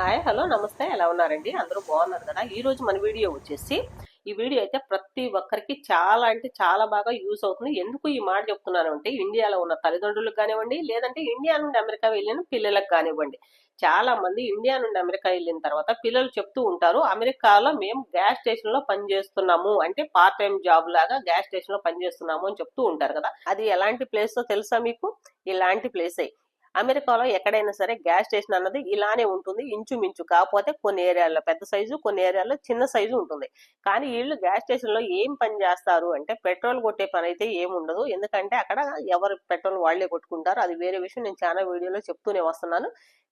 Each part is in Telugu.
హాయ్ హలో నమస్తే. ఎలా ఉన్నారండి? అందరూ బాగున్నారు కదా? ఈరోజు మన వీడియో వచ్చేసి ఈ వీడియో అయితే ప్రతి ఒక్కరికి చాలా అంటే చాలా బాగా యూస్ అవుతుంది. ఎందుకు ఈ మాట చెప్తున్నాను అంటే ఇండియాలో ఉన్న తల్లిదండ్రులకు కానివ్వండి లేదంటే ఇండియా నుండి అమెరికా వెళ్ళిన పిల్లలకు కానివ్వండి. చాలా మంది ఇండియా నుండి అమెరికా వెళ్ళిన తర్వాత పిల్లలు చెప్తూ ఉంటారు అమెరికాలో మేము గ్యాస్ స్టేషన్లో పనిచేస్తున్నాము అంటే పార్ట్ టైం జాబ్ లాగా గ్యాస్ స్టేషన్లో పనిచేస్తున్నాము అని చెప్తూ ఉంటారు కదా? అది ఎలాంటి ప్లేస్ తెలుసా మీకు? ఇలాంటి ప్లేసే అమెరికాలో ఎక్కడైనా సరే గ్యాస్ స్టేషన్ అన్నది ఇలానే ఉంటుంది ఇంచుమించు. కాకపోతే కొన్ని ఏరియాల్లో పెద్ద సైజు కొన్ని ఏరియాల్లో చిన్న సైజు ఉంటుంది. కానీ వీళ్ళు గ్యాస్ స్టేషన్లో ఏం పని చేస్తారు అంటే పెట్రోల్ కొట్టే పని అయితే ఏముండదు ఎందుకంటే అక్కడ ఎవరు పెట్రోల్ వాళ్ళే కొట్టుకుంటారు. అది వేరే విషయం. నేను చాలా వీడియోలో చెప్తూనే వస్తున్నాను.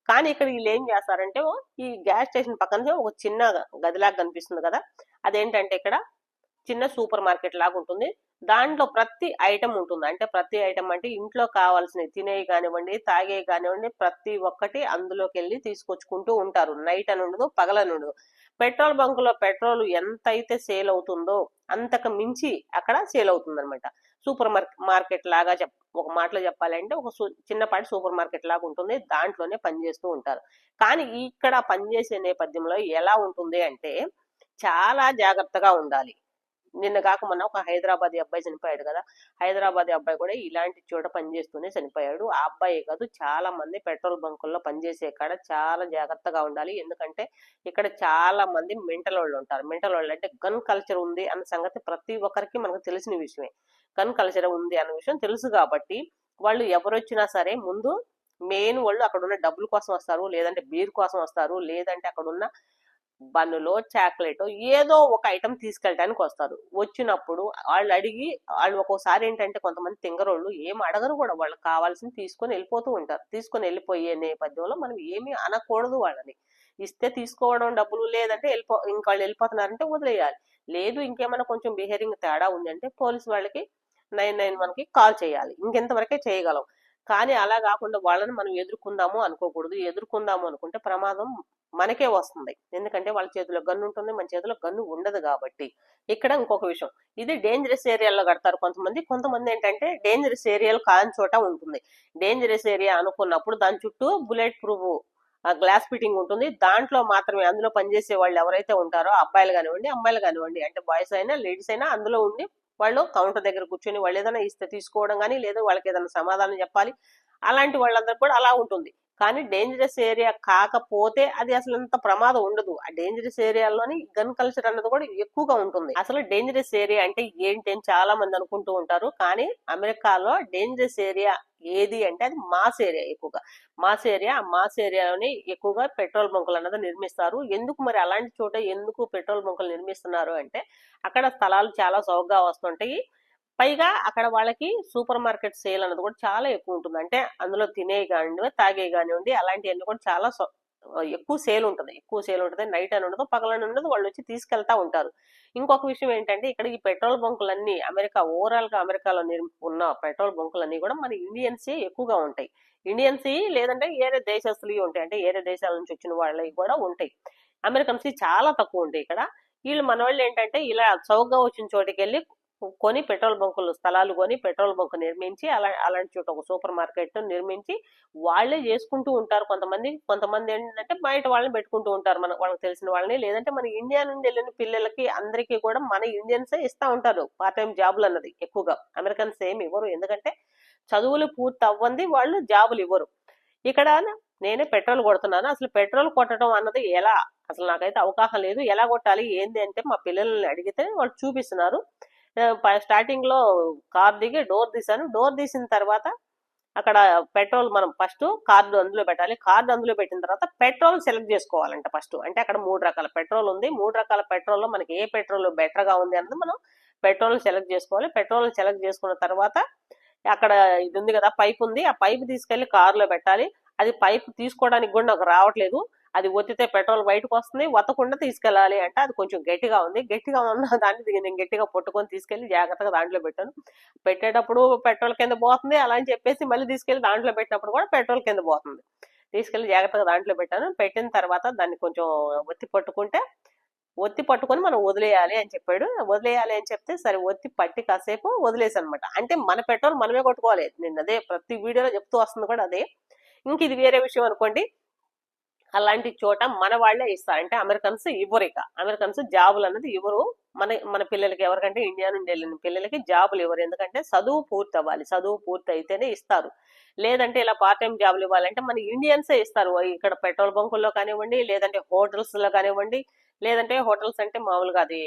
కానీ ఇక్కడ వీళ్ళు ఏం చేస్తారంటే ఈ గ్యాస్ స్టేషన్ పక్కన ఒక చిన్న గదిలాగా కనిపిస్తుంది కదా. అదేంటంటే ఇక్కడ చిన్న సూపర్ మార్కెట్ లాగా ఉంటుంది. దాంట్లో ప్రతి ఐటమ్ ఉంటుంది. అంటే ప్రతి ఐటమ్ అంటే ఇంట్లో కావాల్సినవి తినేవి కానివ్వండి తాగేవి కానివ్వండి ప్రతి ఒక్కటి అందులోకి వెళ్ళి తీసుకొచ్చుకుంటూ ఉంటారు. నైట్ అని ఉండదు పగలని ఉండదు. పెట్రోల్ బంకులో పెట్రోల్ ఎంత అయితే సేల్ అవుతుందో అంతకు మించి అక్కడ సేల్ అవుతుంది అనమాట సూపర్ మార్కెట్ లాగా చెప్ ఒక మాటలో చెప్పాలంటే ఒక చిన్నపాటి సూపర్ మార్కెట్ లాగా ఉంటుంది. దాంట్లోనే పనిచేస్తూ ఉంటారు. కానీ ఇక్కడ పనిచేసే నేపథ్యంలో ఎలా ఉంటుంది అంటే చాలా జాగ్రత్తగా ఉండాలి. నిన్న కాక మొన్న ఒక హైదరాబాద్ అబ్బాయి చనిపోయాడు కదా హైదరాబాద్ అబ్బాయి కూడా ఇలాంటి చోట పనిచేస్తూనే చనిపోయాడు. ఆ అబ్బాయి కాదు చాలా మంది పెట్రోల్ బంకుల్లో పనిచేసే కాడ చాలా జాగ్రత్తగా ఉండాలి. ఎందుకంటే ఇక్కడ చాలా మంది మెంటల్ వాళ్ళు ఉంటారు. మెంటల్ వాళ్ళు అంటే గన్ కల్చర్ ఉంది అన్న సంగతి ప్రతి ఒక్కరికి మనకు తెలిసిన విషయమే. గన్ కల్చర్ ఉంది అన్న విషయం తెలుసు కాబట్టి వాళ్ళు ఎవరొచ్చినా సరే ముందు మెయిన్ వాళ్ళు అక్కడ ఉన్న డబ్బుల కోసం వస్తారు లేదంటే బీర్ కోసం వస్తారు లేదంటే అక్కడ ఉన్న బన్నులో చాక్లెట్ ఏదో ఒక ఐటమ్ తీసుకెళ్ళడానికి వస్తారు. వచ్చినప్పుడు వాళ్ళు అడిగి వాళ్ళు ఒక్కోసారి ఏంటంటే కొంతమంది తింగరోళ్ళు ఏం అడగరు కూడా. వాళ్ళకి కావాల్సింది తీసుకొని వెళ్ళిపోతూ ఉంటారు. తీసుకొని వెళ్ళిపోయే నేపథ్యంలో మనం ఏమీ అనకూడదు వాళ్ళని. ఇస్తే తీసుకోవడం డబ్బులు లేదంటే వెళ్ళిపో ఇంకా వాళ్ళు వెళ్ళిపోతున్నారంటే వదిలేయాలి. లేదు ఇంకేమైనా కొంచెం బిహేవింగ్ తేడా ఉందంటే పోలీస్ వాళ్ళకి నైన్ నైన్ మనకి కాల్ చేయాలి. ఇంకెంతవరకే చేయగలం. కానీ అలా కాకుండా వాళ్ళని మనం ఎదుర్కొందాము అనుకోకూడదు. ఎదుర్కొందాము అనుకుంటే ప్రమాదం మనకే వస్తుంది. ఎందుకంటే వాళ్ళ చేతిలో గన్ను ఉంటుంది. మన చేతిలో గన్ను ఉండదు కాబట్టి. ఇక్కడ ఇంకొక విషయం. ఇది డేంజరస్ ఏరియాలో కడతారు కొంతమంది. కొంతమంది ఏంటంటే డేంజరస్ ఏరియాలో కాని చోట ఉంటుంది. డేంజరస్ ఏరియా అనుకున్నప్పుడు దాని చుట్టూ బుల్లెట్ ప్రూఫ్ గ్లాస్ ఫిట్టింగ్ ఉంటుంది. దాంట్లో మాత్రమే అందులో పనిచేసే వాళ్ళు ఎవరైతే ఉంటారో అబ్బాయిలు కానివ్వండి అమ్మాయిలు కానివ్వండి అంటే బాయ్స్ అయినా లేడీస్ అయినా అందులో ఉండి వాళ్ళు కౌంటర్ దగ్గర కూర్చొని వాళ్ళు ఏదైనా ఇస్తే తీసుకోవడం కానీ లేదా వాళ్ళకి ఏదైనా సమాధానం చెప్పాలి. అలాంటి వాళ్ళందరూ కూడా అలా ఉంటుంది. కానీ డేంజరస్ ఏరియా కాకపోతే అది అసలు అంత ప్రమాదం ఉండదు. ఆ డేంజరస్ ఏరియాలోని గన్ కల్చర్ అన్నది కూడా ఎక్కువగా ఉంటుంది. అసలు డేంజరస్ ఏరియా అంటే ఏంటి అని చాలా మంది అనుకుంటూ ఉంటారు. కానీ అమెరికాలో డేంజరస్ ఏరియా ఏది అంటే అది మాస్ ఏరియా ఎక్కువగా. మాస్ ఏరియా ఆ మాస్ ఏరియాలోని ఎక్కువగా పెట్రోల్ బంకులు అన్నది నిర్మిస్తారు. ఎందుకు మరి అలాంటి చోట ఎందుకు పెట్రోల్ బంకులు నిర్మిస్తున్నారు అంటే అక్కడ స్థలాలు చాలా చౌకగా వస్తుంటాయి. పైగా అక్కడ వాళ్ళకి సూపర్ మార్కెట్ సేల్ అన్నది కూడా చాలా ఎక్కువ ఉంటుంది. అంటే అందులో తినే కానివ్వండి తాగే కానివ్వండి అలాంటివన్నీ కూడా చాలా ఎక్కువ సేల్ ఉంటుంది. ఎక్కువ సేల్ ఉంటుంది. నైట్ అని ఉండదు పగలని ఉండదు వాళ్ళు వచ్చి తీసుకెళ్తా ఉంటారు. ఇంకొక విషయం ఏంటంటే ఇక్కడ ఈ పెట్రోల్ బంకులన్నీ అమెరికా ఓవరాల్గా అమెరికాలో ఉన్న పెట్రోల్ బంకులన్నీ కూడా మన ఇండియన్సే ఎక్కువగా ఉంటాయి. ఇండియన్స్ లేదంటే ఏరే దేశస్తులు ఉంటాయి. అంటే ఏరే దేశాల నుంచి వచ్చిన వాళ్ళవి కూడా ఉంటాయి. అమెరికన్స్ చాలా తక్కువ ఉంటాయి ఇక్కడ. వీళ్ళు మన వాళ్ళు ఏంటంటే ఇలా చౌకగా వచ్చిన చోటికి వెళ్ళి కొని పెట్రోల్ బంకులు స్థలాలు కొని పెట్రోల్ బంక్ నిర్మించి అలా అలాంటి చోట ఒక సూపర్ మార్కెట్ నిర్మించి వాళ్ళే చేసుకుంటూ ఉంటారు. కొంతమంది కొంతమంది ఏంటంటే బయట వాళ్ళని పెట్టుకుంటూ ఉంటారు. మన వాళ్ళకి తెలిసిన వాళ్ళని. లేదంటే మన ఇండియా నుండి వెళ్ళిన పిల్లలకి అందరికీ కూడా మన ఇండియన్సే ఇస్తా ఉంటారు పార్ట్ టైం జాబులు అన్నది ఎక్కువగా. అమెరికన్స్ ఏమి ఇవ్వరు. ఎందుకంటే చదువులు పూర్తి అవ్వంది వాళ్ళు జాబులు ఇవ్వరు. ఇక్కడ నేనే పెట్రోల్ కొడుతున్నాను. అసలు పెట్రోల్ కొట్టడం అన్నది ఎలా? అసలు నాకైతే అవగాహన లేదు. ఎలా కొట్టాలి? ఏంది అంటే మా పిల్లల్ని అడిగితే వాళ్ళు చూపిస్తున్నారు. స్టార్టింగ్లో కార్ దిగి డోర్ తీసాను డోర్ తీసిన తర్వాత అక్కడ పెట్రోల్ మనం ఫస్ట్ కార్డు అందులో పెట్టాలి. కార్డు అందులో పెట్టిన తర్వాత పెట్రోల్ సెలెక్ట్ చేసుకోవాలంట ఫస్ట్ అంటే అక్కడ మూడు రకాల పెట్రోల్ ఉంది. మూడు రకాల పెట్రోల్లో మనకి ఏ పెట్రోల్ బెటర్గా ఉంది అన్నది మనం పెట్రోల్ సెలెక్ట్ చేసుకోవాలి. పెట్రోల్ సెలెక్ట్ చేసుకున్న తర్వాత అక్కడ ఇది ఉంది కదా పైప్ ఉంది. ఆ పైప్ తీసుకెళ్ళి కారులో పెట్టాలి. అది పైప్ తీసుకోవడానికి కూడా నాకు రావట్లేదు. అది ఒత్తితే పెట్రోల్ బయటకు వస్తుంది వత్తకుండా తీసుకెళ్ళాలి అంటే. అది కొంచెం గట్టిగా ఉంది. గట్టిగా ఉన్న దాన్ని నేను గట్టిగా పట్టుకొని తీసుకెళ్ళి జాగ్రత్తగా దాంట్లో పెట్టాను. పెట్టేటప్పుడు పెట్రోల్ కింద పోతుంది. అలా అని చెప్పేసి మళ్ళీ తీసుకెళ్ళి దాంట్లో పెట్టినప్పుడు కూడా పెట్రోల్ కింద పోతుంది. తీసుకెళ్ళి జాగ్రత్తగా దాంట్లో పెట్టాను. పెట్టిన తర్వాత దాన్ని కొంచెం ఒత్తి పట్టుకుంటే ఒత్తి పట్టుకొని మనం వదిలేయాలి అని చెప్పాడు. వదిలేయాలి అని చెప్తే సరే ఒత్తి పట్టి కాసేపు వదిలేసి అనమాట అంటే మన పెట్రోల్ మనమే కొట్టుకోవాలి. నేను అదే ప్రతి వీడియోలో చెప్తూ వస్తుంది కూడా అదే. ఇంక ఇది వేరే విషయం అనుకోండి. అలాంటి చోట మన వాళ్ళే ఇస్తారు. అంటే అమెరికన్స్ ఇవ్వరు ఇక. అమెరికన్స్ జాబులు అన్నది ఇవ్వరు. మన మన పిల్లలకి ఎవరికంటే ఇండియా నుండి వెళ్ళిన పిల్లలకి జాబులు ఇవ్వరు. ఎందుకంటే చదువు పూర్తి అవ్వాలి చదువు పూర్తి అయితేనే ఇస్తారు. లేదంటే ఇలా పార్ట్ టైం జాబులు ఇవ్వాలంటే మన ఇండియన్సే ఇస్తారు. ఇక్కడ పెట్రోల్ బంకుల్లో కానివ్వండి లేదంటే హోటల్స్లో కానివ్వండి లేదంటే హోటల్స్ అంటే మామూలుగా అది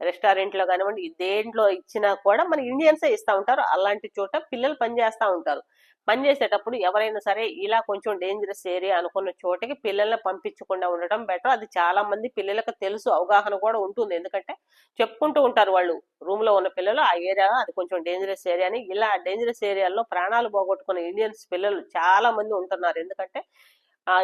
రెస్టారెంట్లో కానివ్వండి దేంట్లో ఇచ్చినా కూడా మన ఇండియన్సే ఇస్తా ఉంటారు. అలాంటి చోట పిల్లలు పనిచేస్తూ ఉంటారు. పనిచేసేటప్పుడు ఎవరైనా సరే ఇలా కొంచెం డేంజరస్ ఏరియా అనుకున్న చోటకి పిల్లల్ని పంపించకుండా ఉండటం బెటర్ అది చాలా మంది పిల్లలకు తెలుసు అవగాహన కూడా ఉంటుంది. ఎందుకంటే చెప్పుకుంటూ ఉంటారు వాళ్ళు రూమ్లో ఉన్న పిల్లలు ఆ ఏరియా అది కొంచెం డేంజరస్ ఏరియా అని. ఇలా డేంజరస్ ఏరియాలో ప్రాణాలు పోగొట్టుకున్న ఇండియన్స్ పిల్లలు చాలా మంది ఉంటున్నారు. ఎందుకంటే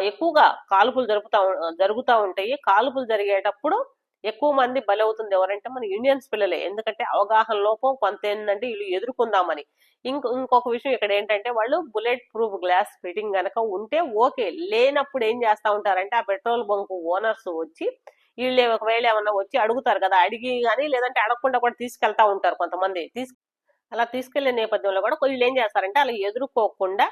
ఎక్కువగా కాల్పులు జరుపుతా జరుగుతూ ఉంటాయి. కాల్పులు జరిగేటప్పుడు ఎక్కువ మంది బలవుతుంది ఎవరంటే మన ఇండియన్స్ పిల్లలే. ఎందుకంటే అవగాహన లోపం కొంత ఏంటంటే వీళ్ళు ఎదుర్కొందామని. ఇంకో ఇంకొక విషయం ఇక్కడ ఏంటంటే వాళ్ళు బుల్లెట్ ప్రూఫ్ గ్లాస్ ఫిట్టింగ్ కనుక ఉంటే ఓకే. లేనప్పుడు ఏం చేస్తా ఉంటారంటే ఆ పెట్రోల్ బంక్ ఓనర్స్ వచ్చి వీళ్ళు ఒకవేళ ఏమన్నా వచ్చి అడుగుతారు కదా అడిగి కానీ లేదంటే అడగకుండా కూడా తీసుకెళ్తా ఉంటారు కొంతమంది. తీసుకు అలా తీసుకెళ్ళే నేపథ్యంలో కూడా వీళ్ళు ఏం చేస్తారంటే అలా ఎదుర్కోకుండా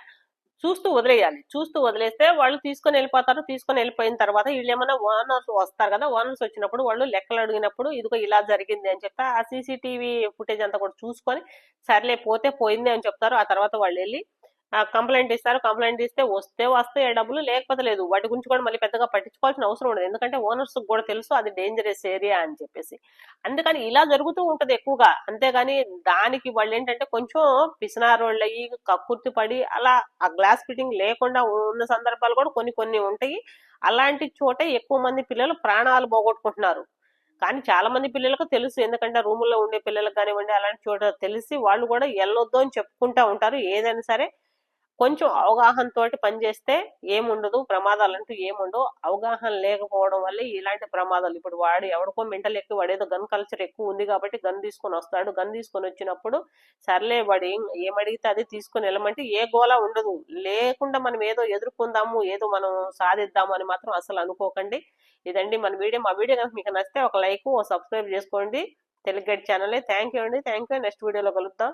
చూస్తూ వదిలేయాలి. చూస్తూ వదిలేస్తే వాళ్ళు తీసుకొని వెళ్ళిపోతారు. తీసుకొని వెళ్ళిపోయిన తర్వాత వీళ్ళు ఏమైనా ఓనర్స్ వస్తారు కదా ఓనర్స్ వచ్చినప్పుడు వాళ్ళు లెక్కలు అడిగినప్పుడు ఇదిగో ఇలా జరిగింది అని చెప్తే ఆ సీసీటీవీ ఫుటేజ్ అంతా కూడా చూసుకొని సర్లే పోతే పోయింది అని చెప్తారు. ఆ తర్వాత వాళ్ళు వెళ్ళి కంప్లైంట్ ఇస్తారు కంప్లైంట్ ఇస్తే వస్తే వస్తే డబ్బులు లేకపోతే లేదు. వాటి గురించి కూడా మళ్ళీ పెద్దగా పట్టించుకోవాల్సిన అవసరం ఉండదు. ఎందుకంటే ఓనర్స్ కూడా తెలుసు అది డేంజరస్ ఏరియా అని చెప్పేసి. అందుకని ఇలా జరుగుతూ ఉంటది ఎక్కువగా. అంతేగాని దానికి వాళ్ళు ఏంటంటే కొంచెం పిసినారోళ్ళు అయ్యి కక్కుర్తి పడి అలా ఆ గ్లాస్ ఫిట్టింగ్ లేకుండా ఉన్న సందర్భాలు కూడా కొన్ని కొన్ని ఉంటాయి. అలాంటి చోట ఎక్కువ మంది పిల్లలు ప్రాణాలు పోగొట్టుకుంటున్నారు. కానీ చాలా మంది పిల్లలకు తెలుసు. ఎందుకంటే రూముల్లో ఉండే పిల్లలకు కానివ్వండి అలాంటి చోట తెలిసి వాళ్ళు కూడా వెళ్ళొద్దు అని చెప్పుకుంటా ఉంటారు. ఏదైనా సరే కొంచెం అవగాహన తోటి పనిచేస్తే ఏముండదు ప్రమాదాలు అంటూ ఏముండవు. అవగాహన లేకపోవడం వల్ల ఇలాంటి ప్రమాదాలు. ఇప్పుడు వాడు ఎవరికో మెంటల్ ఎక్కువ వాడేదో గన్ కల్చర్ ఎక్కువ ఉంది కాబట్టి గన్ తీసుకొని వస్తాడు. గన్ తీసుకొని వచ్చినప్పుడు సర్లే వాడు ఏం ఏమడిగితే అది తీసుకొని వెళ్ళమంటే ఏ గోలా ఉండదు. లేకుండా మనం ఏదో ఎదుర్కొందాము ఏదో మనం సాధిద్దాము అని మాత్రం అసలు అనుకోకండి. ఇదండి మన వీడియో. మా వీడియో కనుక మీకు నచ్చితే ఒక లైక్ ఓ సబ్స్క్రైబ్ చేసుకోండి. Telugu guide channel. Thank you అండి. థ్యాంక్ యూ నెక్స్ట్ వీడియోలో కలుద్దాం.